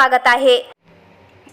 स्वागत आहे.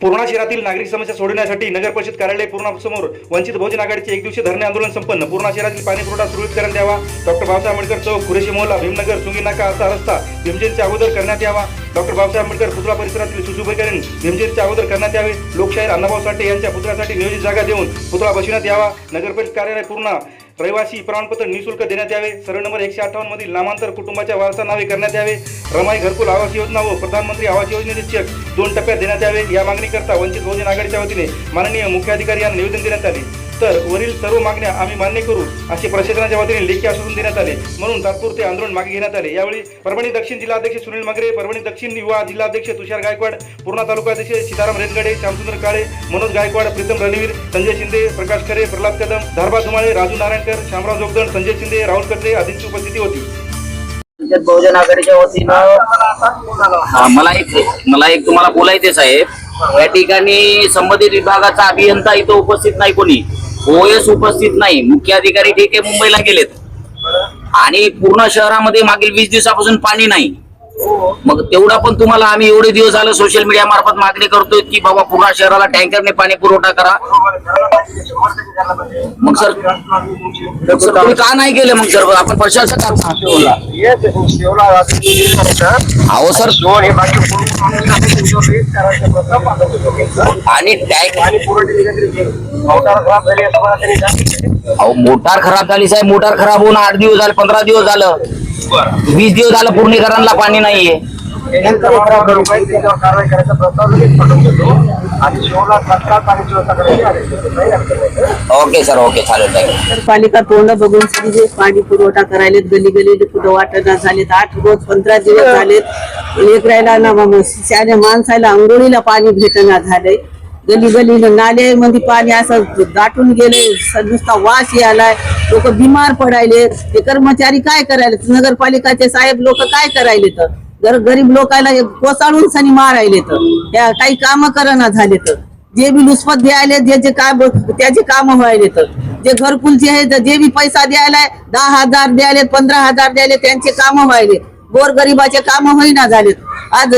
पूर्णा शहरातील नागरिक समस्या सोडवण्यासाठी नगर परिषद कार्यालय पूर्णासमोर वंचित बहुजन आघाडीचे एक दिवशी धरणे आंदोलन संपन्न. पूर्णा शहरातील पाणी पुरवठा सुरळीत करण्यात यावा डॉक्टर बाबासाहेब आंबेडकर चौक कुरेशी मोहला भीमनगर सुंगी नाका असा रस्ता भीमजयंतीच्या अगोदर करण्यात यावा. डॉक्टर बाबासाहेब आंबेडकर पुतळा परिसरातील सुशोभीकरण भीमजयंतीच्या अगोदर करण्यात यावे. लोकशाहीर अण्णाभाऊ साठे यांच्या पुतळ्यासाठी नियोजित जागा देऊन पुतळा बसविण्यात यावा. नगर परिषद कार्यालय पूर्णा रहिवासी प्रमाणपत्र निशुल्क देण्यात यावे. सरळ नंबर एकशे अठ्ठावन्न मधील नामांतर कुटुंबाच्या वारसा नावे करण्यात यावे. रमाई घरकुल आवास योजना व प्रधानमंत्री आवास योजनेचे चेक दोन टप्प्यात देण्यात यावे. या मागणीकरता वंचित बहुजन आघाडीच्या वतीने माननीय मुख्याधिकारी यांना निवेदन देण्यात आले. तर वरील सर्व मागण्या आम्ही मान्य करू असे प्रशासनाच्या वतीने लेखी आश्वासन देण्यात आले. म्हणून तात्पुरते आंदोलन मागे घेण्यात आले. यावेळी परभणी दक्षिण जिल्हाध्यक्ष सुनील मगरे परभणी दक्षिण युवा जिल्हाध्यक्ष तुषार गायकवाड पूर्णा तालुका अध्यक्ष सीताराम रेनगडे श्यामसुंदर काळे मनोज गायकवाड प्रीतम रणवीर संजय शिंदे प्रकाश खरे प्रल्हाद कदम धारबा धुमाळे राजू नारायणकर श्यामराव जोगदण संजय शिंदे राहुल कत्रे आदींची उपस्थिती होती. बहुजन आघाडीच्या वतीनं मला एक मला एक तुम्हाला बोलायचे साहेब. या ठिकाणी संबंधित विभागाचा अभियंता इथं उपस्थित नाही कोणी. ओएस उपस्थित नाही. मुख्य अधिकारी ठीक आहे मुंबईला गेलेत. आणि पूर्ण शहरामध्ये मागील वीस दिवसापासून पाणी नाही. मग तेवढा पण तुम्हाला आम्ही एवढे दिवस झालं सोशल मीडिया मार्फत मागणी करतोय की बाबा पूर्ण शहराला टँकरने पाणी पुरवठा करा. मग सर सर, तुम्ही का नाही केलं मग सर? आपण प्रशासक आहात. अहो सर आणि अहो मोटार खराब झाली साहेब. मोटार खराब होऊन आठ दिवस झाले पंधरा दिवस झालं. वीस दिवस झालं पूर्णीकरणला पाणी नाहीये. ओके सर ओके चालेल चालेल पालिका तोंड बघून सगळी जे पाणी पुरवठा करायलेत गली गली कुठं वाटणं झालेत आठ रोज पंधरा दिवस झालेत. लेकरायला ना मग शाने माणसाला आंघोळीला पाणी भेटना झालंय. गली गली नाले मध्ये पाणी असं दाटून गेले स- नुसता वास यायलाय लोक बिमार पडायले ते कर्मचारी काय करायले नगरपालिकाचे साहेब लोक काय करायले तर तर गरीब लोकांना कोसाळून सनी मारायले तर. त्या काही काम करना झाले तर. जे बी लुचपत द्यायले जे जे काम त्याचे काम व्हायले तर. जे घरकुलचे आहे तर जे बी पैसा द्यायला दहा हजार द्यायले पंधरा हजार द्यायले त्यांचे काम व्हायले. गोर गरिबाचे काम होईना झालेत आज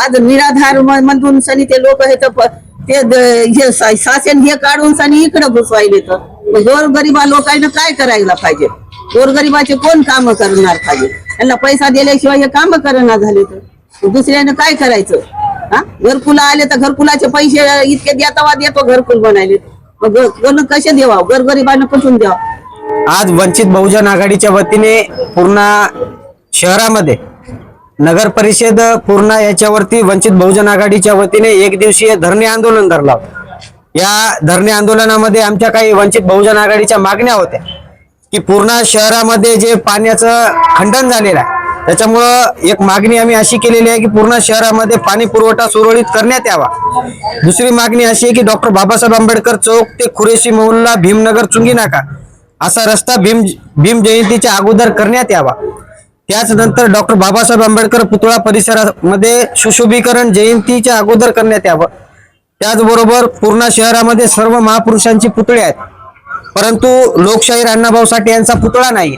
आज निराधार म्हणून सनी ते लोक हे तर ते हे शासन हे काढून सनी इकडे घुसवायले तर. गोर गरिबा लोकांना काय करायला पाहिजे? गोरगरिबाचे कोण काम करणार पाहिजे त्यांना पैसा दिल्याशिवाय हे काम करणार झाले तर. दुसऱ्यानं काय करायचं? हा? घरकुला आले तर घरकुलाचे पैसे इतके देतावा देतो घरकुल बनायले. मग कोण कसे देवा गोरगरिबांना कुठून द्यावा? आज वंचित बहुजन आघाडीच्या वतीने पूर्ण शहरामध्ये नगर परिषद पूर्ण याच्यावरती वंचित बहुजन आघाडीच्या वतीने एक दिवसीय धरणे आंदोलन धरला या धरणे आंदोलनामध्ये आमच्या काही वंचित बहुजन आघाडीच्या मागण्या होत्या. की पूर्ण शहरामध्ये जे पाण्याचं खंडन झालेलं आहे त्याच्यामुळं एक मागणी आम्ही अशी केलेली आहे की पूर्ण शहरामध्ये पाणी पुरवठा सुरळीत करण्यात यावा. दुसरी मागणी अशी आहे की डॉक्टर बाबासाहेब आंबेडकर चौक ते खुरेशी मोहल्ला भीमनगर चुंगी नाका असा रस्ता भीम भीम जयंतीच्या अगोदर करण्यात यावा. त्याचनंतर डॉक्टर बाबासाहेब आंबेडकर पुतळा परिसरामध्ये सुशोभीकरण जयंतीच्या अगोदर करण्यात यावं. त्याचबरोबर पूर्ण शहरामध्ये सर्व महापुरुषांची पुतळे आहेत. परंतु लोकशाहीर अण्णाभाऊ साठे यांचा पुतळा नाही.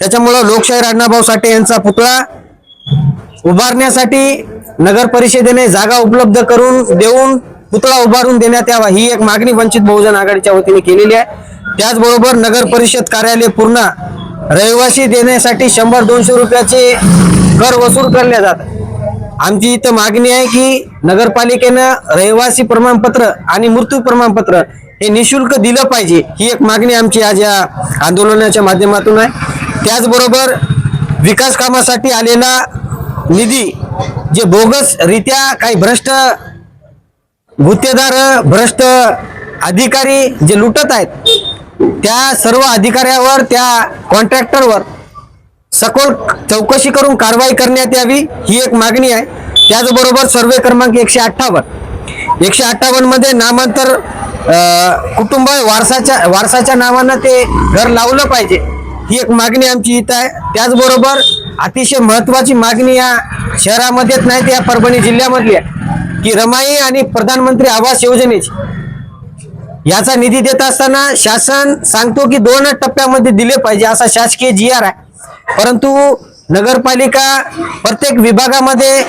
त्याच्यामुळं लोकशाहीर अण्णाभाऊ साठे यांचा पुतळा उभारण्यासाठी नगर परिषदेने जागा उपलब्ध करून देऊन पुतळा उभारून देण्यात यावा ही एक मागणी वंचित बहुजन आघाडीच्या वतीने केलेली आहे. त्याचबरोबर नगर परिषद कार्यालय पूर्ण रहिवासी देण्यासाठी शंभर दोनशे रुपयाचे कर वसूल करले जातात. आमची इथं मागणी आहे की नगरपालिकेनं रहिवासी प्रमाणपत्र आणि मृत्यू प्रमाणपत्र हे निशुल्क दिलं पाहिजे. ही एक मागणी आमची आज या आंदोलनाच्या माध्यमातून आहे. त्याचबरोबर विकास कामासाठी आलेला निधी जे बोगसरित्या काही भ्रष्ट गुत्तेदार भ्रष्ट अधिकारी जे लुटत आहेत त्या सर्व अधिकाऱ्यावर त्या कॉन्ट्रॅक्टरवर सखोल चौकशी करून कारवाई करण्यात यावी ही एक मागणी आहे. त्याचबरोबर सर्वे क्रमांक एकशे अठ्ठावन्न. एकशे अठ्ठावन्नमध्ये नामांतर कुटुंब वारसाच्या वारसाच्या नावानं ते घर लावलं पाहिजे. ही एक मागणी आमची इथं आहे. त्याचबरोबर अतिशय महत्वाची मागणी या शहरामध्येच नाही तर या परभणी जिल्ह्यामधली आहे. की रमाई आणि प्रधानमंत्री आवास योजनेची. याचा निधी देत असताना शासन सांगतो की दोन टप्प्यामध्ये दिले पाहिजे असा शासकीय जी आर आहे. परंतु नगरपालिका प्रत्येक विभागामध्ये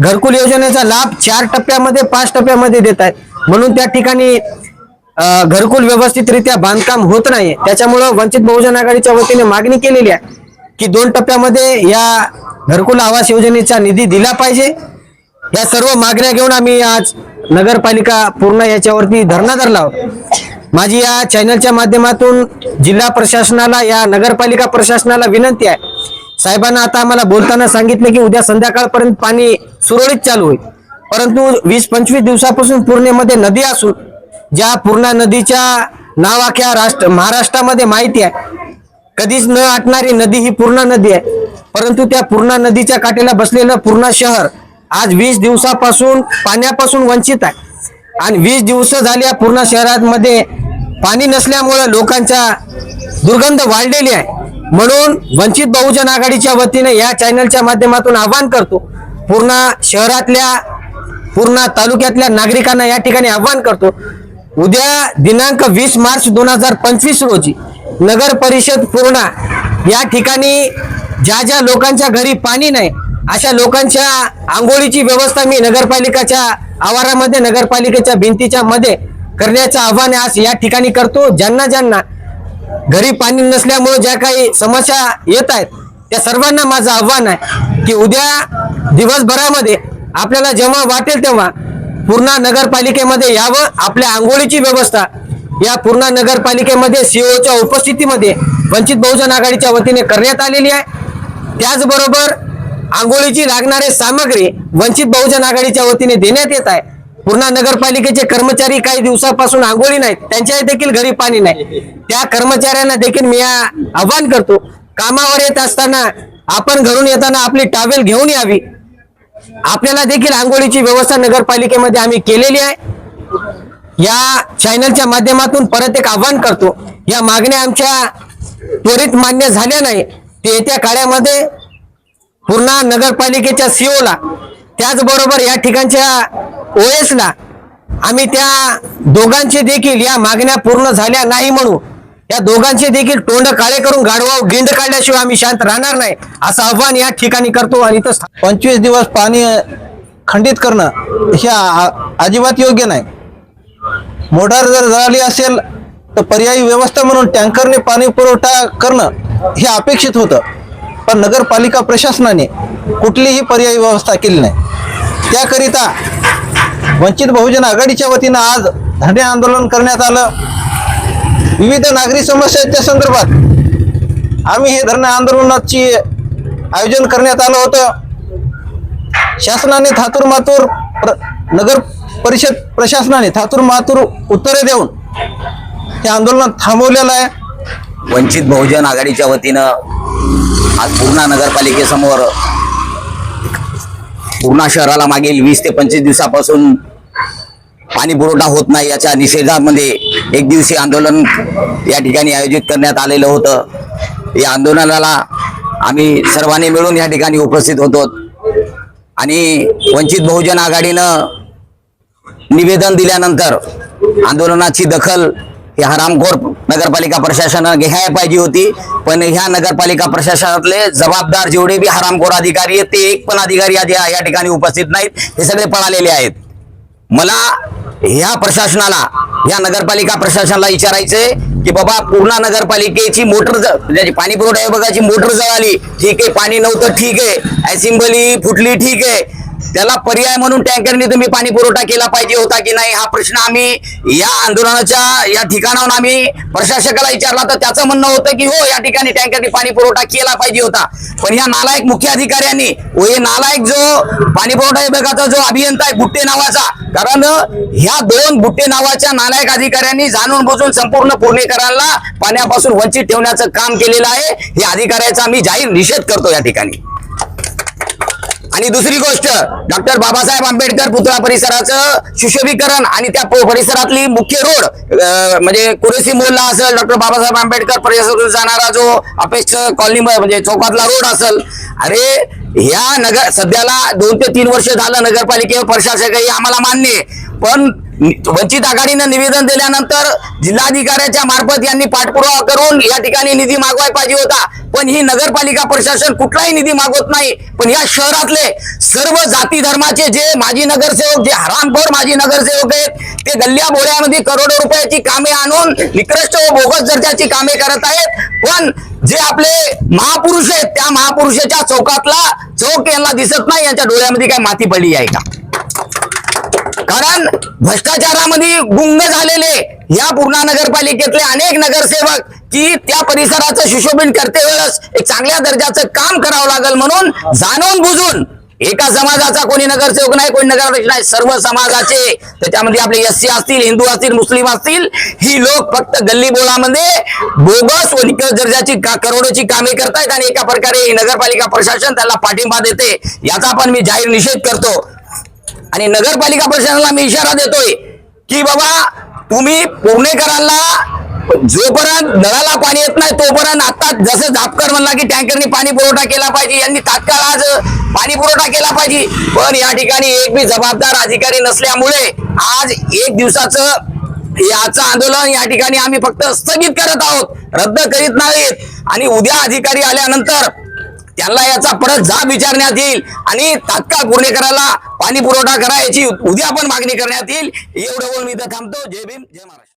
घरकुल योजनेचा लाभ चार टप्प्यामध्ये पाच टप्प्यामध्ये देत आहेत. म्हणून त्या ठिकाणी घरकुल व्यवस्थितरित्या बांधकाम होत नाही त्याच्यामुळं वंचित बहुजन आघाडीच्या वतीने मागणी केलेली आहे की दोन टप्प्यामध्ये या घरकुल आवास योजनेचा निधी दिला पाहिजे. या सर्व मागण्या घेऊन आम्ही आज नगरपालिका पूर्ण याच्यावरती धरणा धरला आहोत. माझी या चॅनलच्या माध्यमातून जिल्हा प्रशासनाला या नगरपालिका प्रशासनाला विनंती आहे साहेबांना आता आम्हाला बोलताना सांगितलं की उद्या संध्याकाळपर्यंत पाणी सुरळीत चालू होईल. परंतु वीस पंचवीस दिवसापासून पूर्णेमध्ये नदी असून ज्या पूर्णा नदीच्या नाव अख्या राष्ट्र महाराष्ट्रामध्ये माहिती आहे कधीच न आटणारी नदी ही पूर्णा नदी आहे. परंतु त्या पूर्णा नदीच्या काठेला बसलेलं पूर्ण शहर आज वीस दिवसापासून पाण्यापासून वंचित आहे. आणि वीस दिवस झाल्या पूर्णा शहरामध्ये पाणी नसल्यामुळे लोकांचा दुर्गंध वाढलेली आहे. म्हणून वंचित बहुजन आघाडीच्या वतीने या चॅनलच्या माध्यमातून आवाहन करतो. पूर्ण शहरातल्या पूर्ण तालुक्यातल्या नागरिकांना या ठिकाणी आवाहन करतो. उद्या दिनांक वीस मार्च दोन हजार पंचवीस रोजी नगर परिषद पूर्णा या ठिकाणी ज्या ज्या लोकांच्या घरी पाणी नाही अशा लोकांच्या आंघोळीची व्यवस्था मी नगरपालिकाच्या आवारामध्ये नगरपालिकेच्या भिंतीच्या मध्ये करण्याचं आव्हान आज या ठिकाणी करतो. ज्यांना ज्यांना घरी पाणी नसल्यामुळे ज्या काही समस्या येत आहेत त्या सर्वांना माझं आव्हान आहे की उद्या दिवसभरामध्ये आपल्याला जेव्हा वाटेल तेव्हा पूर्णा नगरपालिकेमध्ये यावं आपल्या आंघोळीची व्यवस्था या पूर्णा नगरपालिकेमध्ये सीओच्या उपस्थितीमध्ये वंचित बहुजन आघाडीच्या वतीने करण्यात आलेली आहे. त्याचबरोबर आंघोळीची लागणारे सामग्री वंचित बहुजन आघाडीच्या वतीने देण्यात येत आहे. पूर्णा नगरपालिकेचे कर्मचारी काही दिवसापासून आंघोळी नाहीत त्यांच्या देखील घरी पाणी नाही. त्या कर्मचाऱ्यांना देखील मी आवाहन आव्हान करतो. कामावर येत असताना आपण घरून येताना आपली टावेल घेऊन यावी. आपल्याला देखील आंघोळीची व्यवस्था नगरपालिकेमध्ये आम्ही केलेली आहे. या चॅनलच्या माध्यमातून परत एक आव्हान करतो. या मागण्या आमच्या त्वरित मान्य झाल्या नाही. ते येत्या काळामध्ये पूर्णा नगरपालिकेच्या सीओला त्याचबरोबर या ठिकाणच्या ओएसला आम्ही त्या दोघांचे देखील या मागण्या पूर्ण झाल्या नाही म्हणू या दोघांचे देखील तोंड काळे करून गाडवा गिंड काढल्याशिवाय आम्ही शांत राहणार नाही असं आव्हान या ठिकाणी करतो आणि इथं पंचवीस दिवस पाणी खंडित करणं हे अजिबात योग्य नाही. मोटार जर जळाली असेल तर पर्यायी व्यवस्था म्हणून टँकरने पाणी पुरवठा करणं हे अपेक्षित होतं. पण नगरपालिका प्रशासनाने कुठलीही पर्यायी व्यवस्था केली नाही. त्याकरिता वंचित बहुजन आघाडीच्या वतीनं आज धरणे आंदोलन करण्यात आलं. विविध नागरी समस्यांच्या संदर्भात आम्ही हे धरणे आंदोलनाची आयोजन करण्यात आलं होतं. शासनाने थातूर मातूर प्र, नगर परिषद प्रशासनाने थातूर मातूर उत्तरे देऊन हे आंदोलन थांबवलेलं आहे. वंचित बहुजन आघाडीच्या वतीनं आज पूर्णा नगरपालिकेसमोर पूर्णा शहराला मागील वीस ते पंचवीस दिवसापासून पाणी पुरवठा होत नाही याच्या निषेधामध्ये एक दिवशी आंदोलन या ठिकाणी आयोजित करण्यात आलेलं होतं. या आंदोलनाला आम्ही सर्वांनी मिळून या ठिकाणी उपस्थित होतो. आणि वंचित बहुजन आघाडीनं निवेदन दिल्यानंतर आंदोलनाची दखल ही हरामखोर नगरपालिका प्रशासनानं घ्यायला पाहिजे होती. पण ह्या नगरपालिका प्रशासनातले जबाबदार जेवढे बी हरामखोर अधिकारी आहेत ते एक पण अधिकारी आज या ठिकाणी उपस्थित नाहीत. हे सगळे पळालेले आहेत. मला ह्या प्रशासनाला या नगरपालिका प्रशासनाला विचारायचंय की बाबा पूर्णा नगरपालिकेची मोटर ज्याची म्हणजे पाणी पुरवठा विभागाची मोटर जळाली ठीक आहे पाणी नव्हतं ठीक आहे. असेंबली फुटली ठीक आहे. त्याला पर्याय म्हणून टँकरने तुम्ही पाणी पुरवठा केला पाहिजे होता की नाही हा प्रश्न आम्ही या आंदोलनाच्या या ठिकाणाहून आम्ही प्रशासकाला विचारला तर त्याचं म्हणणं होतं की हो या ठिकाणी टँकरने पाणी पुरवठा केला पाहिजे होता. पण या नालायक मुख्य अधिकाऱ्यांनी व हे नालायक जो पाणी पुरवठा विभागाचा जो अभियंता आहे बुट्टे नावाचा कारण ह्या दोन बुट्टे नावाच्या नालायक अधिकाऱ्यांनी जाणून बुजून संपूर्ण पुणेकरांना पाण्यापासून वंचित ठेवण्याचं काम केलेलं आहे. हे अधिकाऱ्याचा आम्ही जाहीर निषेध करतो या ठिकाणी. आणि दुसरी गोष्ट डॉक्टर बाबासाहेब आंबेडकर पुतळा परिसराचं सुशोभीकरण आणि त्या परिसरातली मुख्य रोड म्हणजे कुरेसी मोहल्ला असेल डॉक्टर बाबासाहेब आंबेडकर परिसरातून जाणारा जो अपेक्ष कॉलनी म्हणजे चौकातला रोड असेल अरे ह्या नगर सध्याला दोन ते तीन वर्ष झालं नगरपालिकेवर प्रशासकही आम्हाला मान्य आहे. पण वंचित आघाडीनं निवेदन दिल्यानंतर जिल्हाधिकाऱ्याच्या मार्फत यांनी पाठपुरावा करून या ठिकाणी निधी मागवायला पाहिजे होता पण ही नगरपालिका प्रशासन कुठलाही निधी मागवत नाही. पण या शहरातले सर्व जाती धर्माचे जे माजी नगरसेवक जे हरामखोर माजी नगरसेवक आहेत ते गल्ल्या बोळ्यामध्ये करोडो रुपयाची कामे आणून निकृष्ट व बोगस दर्जाची कामे करत आहेत. पण जे आपले महापुरुष आहेत त्या महापुरुषाच्या चौकातला चौक यांना दिसत नाही यांच्या डोळ्यामध्ये काय माती पडली आहे का? कारण भ्रष्टाचारामध्ये गुंग झालेले या पूर्णा नगरपालिकेतले अनेक नगरसेवक की त्या परिसराचं सुशोभीन करते वेळेस एक चांगल्या दर्जाचं काम करावं लागेल म्हणून जाणून बुजून एका समाजाचा कोणी नगरसेवक नाही कोणी नगराध्यक्ष नाही सर्व समाजाचे त्याच्यामध्ये आपले एस सी असतील हिंदू असतील मुस्लिम असतील ही लोक फक्त गल्ली बोलामध्ये बोगस व निकल दर्जाची का करोडोची कामे करतायत आणि एका प्रकारे नगरपालिका प्रशासन त्याला पाठिंबा देते याचा पण मी जाहीर निषेध करतो. आणि नगरपालिका प्रशासनाला मी इशारा देतोय की बाबा तुम्ही पुणेकरांना जोपर्यंत नळाला पाणी येत नाही तोपर्यंत आता जसं झापकर म्हणला की टँकरनी पाणी पुरवठा केला पाहिजे यांनी तात्काळ आज पाणी पुरवठा केला पाहिजे. पण या ठिकाणी एक बी जबाबदार अधिकारी नसल्यामुळे आज एक दिवसाचं याचं आंदोलन या ठिकाणी आम्ही फक्त स्थगित करत आहोत रद्द करीत नाहीत. आणि उद्या अधिकारी आल्यानंतर त्यांना याचा परत जाब विचारण्यात येईल आणि तात्काळ पुणेकराला पाणी पुरवठा करायची उद्या पण मागणी करण्यात येईल. एवढं बोलून मी इथं थांबतो. जय भीम जय महाराष्ट्र.